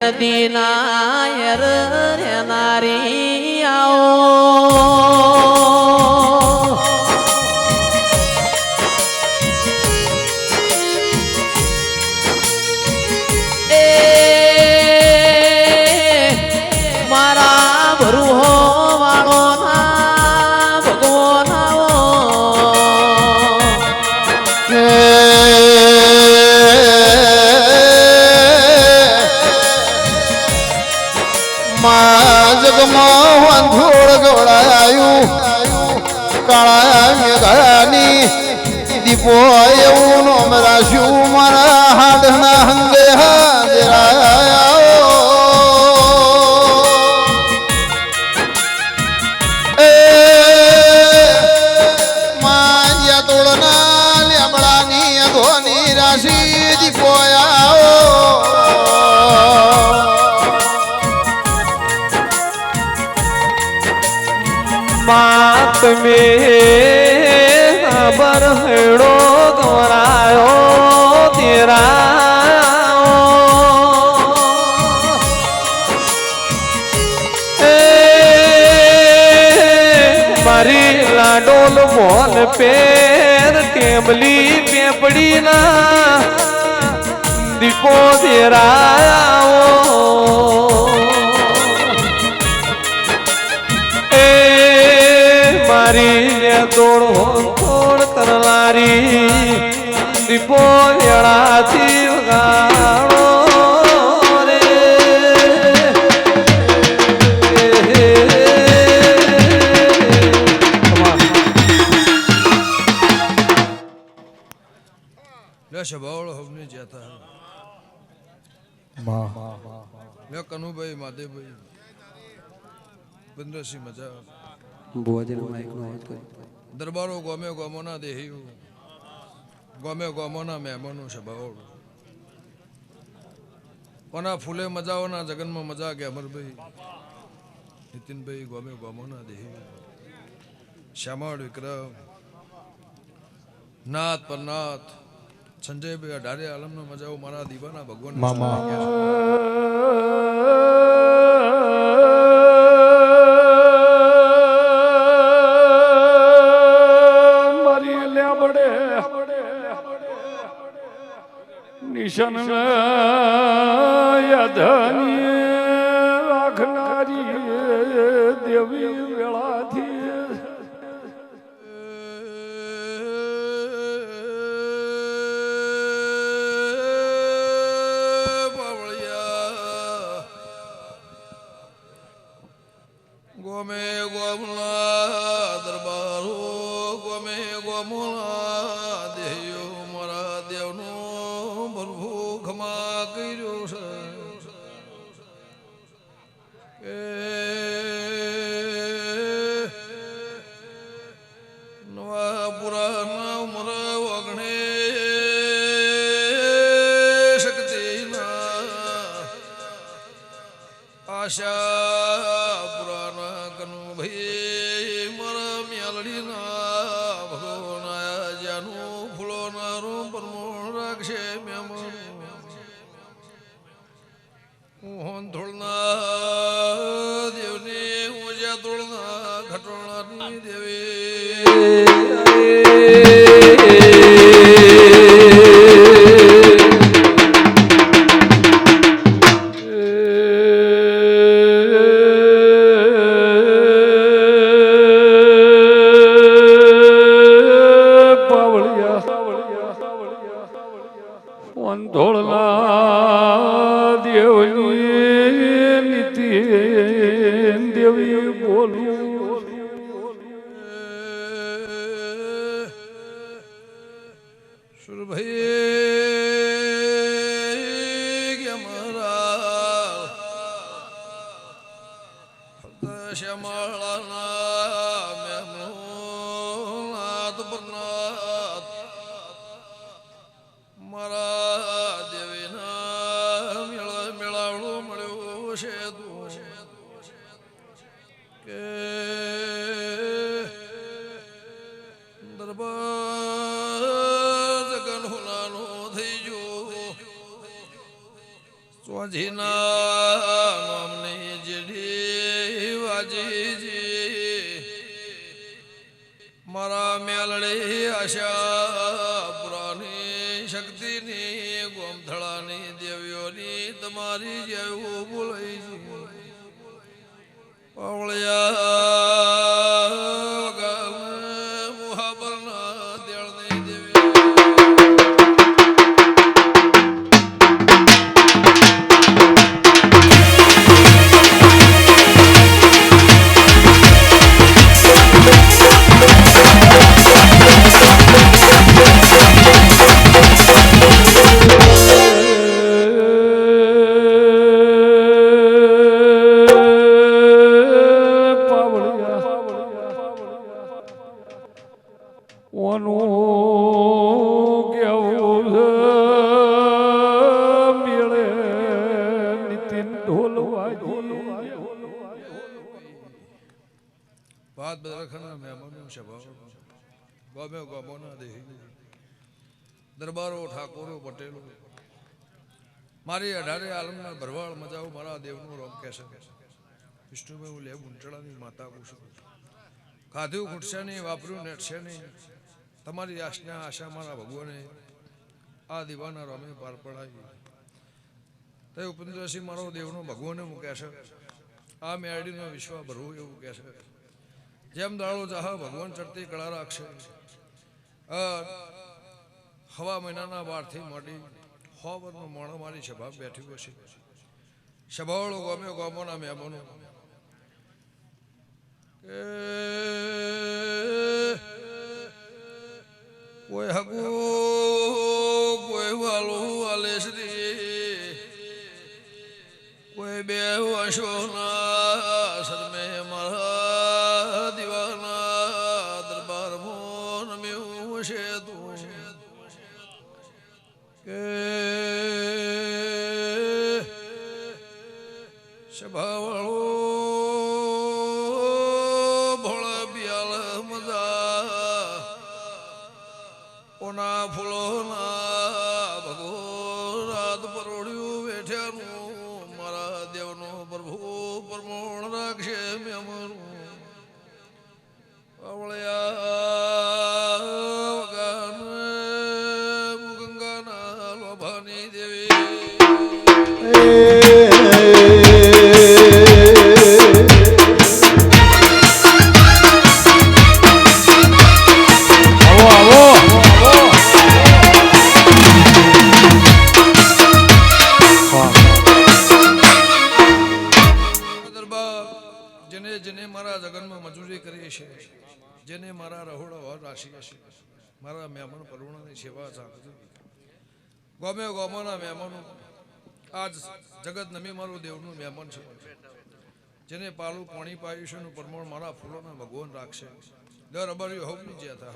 નદીના યર માં જગમાં વાંધોળ ગવડાયું કાળા મેઘાની દીપો એવું નોમ રાખ્યું. મારા હાડના હંગે માત મે ખબર હેડો ગોરાયો તેરા મારી લાડોલ મોલ પેર ટેબલી પેપડી ના દીપો તેરાયો. મારી તોડ તોડ કરનારી દીપો વેળાથી વગાડો કનુભાઈ માધેભાઈ. શભાવળ હવને જતા લે અવાજ કરી. દરબારો ગોમે ગોમોના દેહીઓ ગોમે ગોમોના મહેમાનો શભાવળ કોના ફૂલે મજાઓના જગનમાં મજા કે અમરભાઈ? નીતિનભાઈ ગોમે ગોમોના દેહી શ્યામળ વિક્રમ નાથ પરનાથ સંજયભાઈ અઢારે આલમનો મજાઓ મારા દીવાના ભગવાન મારી લેબડે નિશન યધની રાખનારી દેવી આશા પુરાના કનુ ભાઈ મારા મ્યાલડીના ભગવાન જાનું ફૂલો નારું પરમોણ રાખશે મેમન હું ધોળના દેવને હું જ્યાં ઘટોળાની દેવી દેવની નીતિ દેવી બોલું સુરભાઈ કે મારા શ્યામાળાના તું કે દરબાર જગન હોનાનો થઈ ગયો. સ્વાધીના Oh, yeah. વાત બદરખના મહેમાનો સ્વભાવ ગમે ગમોના દેહી દરબારો ઠાકોરો પટેલો. મારી અઢારે આલમના ભરવાડ મજાઓ મારા દેવનું રોમ કહેશે વિષ્ણુભાઈ, હું લે ગુંટળાની માતા કુશું ખાધું ખૂટશે નહીં, વાપર્યું, નેટશે નહીં. તમારી આશના, આશા મારા ભગવાને આ દીવાના રોમે પાર પડાવી. તે ઉપેન્દ્રસિંહ, મારો દેવનો ભગવાને મૂક્યા છે. આ મેળડીનો વિશ્વ ભરવું એવું કહે છે. જેમ દાણો ચાહ ભગવાન ચડતી કળા રાખશે. હવા મહિનાના બારથી માંડી સો વર્ષનું મોણો મારી સભા બેઠી હશે સભાવાળો ગમ્યો, ગામોના મહેમાનો. કોઈ હગુ છે તું કે સભાવાળો ભોળ બિયાલ મજા, ઓના ફૂલોના ભગો રાત પરોડ્યું બેઠ્યાનું મારા દેવનો પ્રભુ પ્રમોણ રાખશે મેમરું આવળ્યા જેને મારા જગનમાં મજૂરી કરી છે, જેને મારા રહોડા વાર રાશિ મારા મહેમાન પરુણાની સેવા સાંભળી ગમે ગોમાના મહેમાનો આજ જગત નમી મારું દેવનું મહેમાન છે. જેને પાલું પાણી એનું પ્રમાણ મારા ફૂલોના ભગવાન રાખશે. દર અબારી હોમની જ્યાં હતા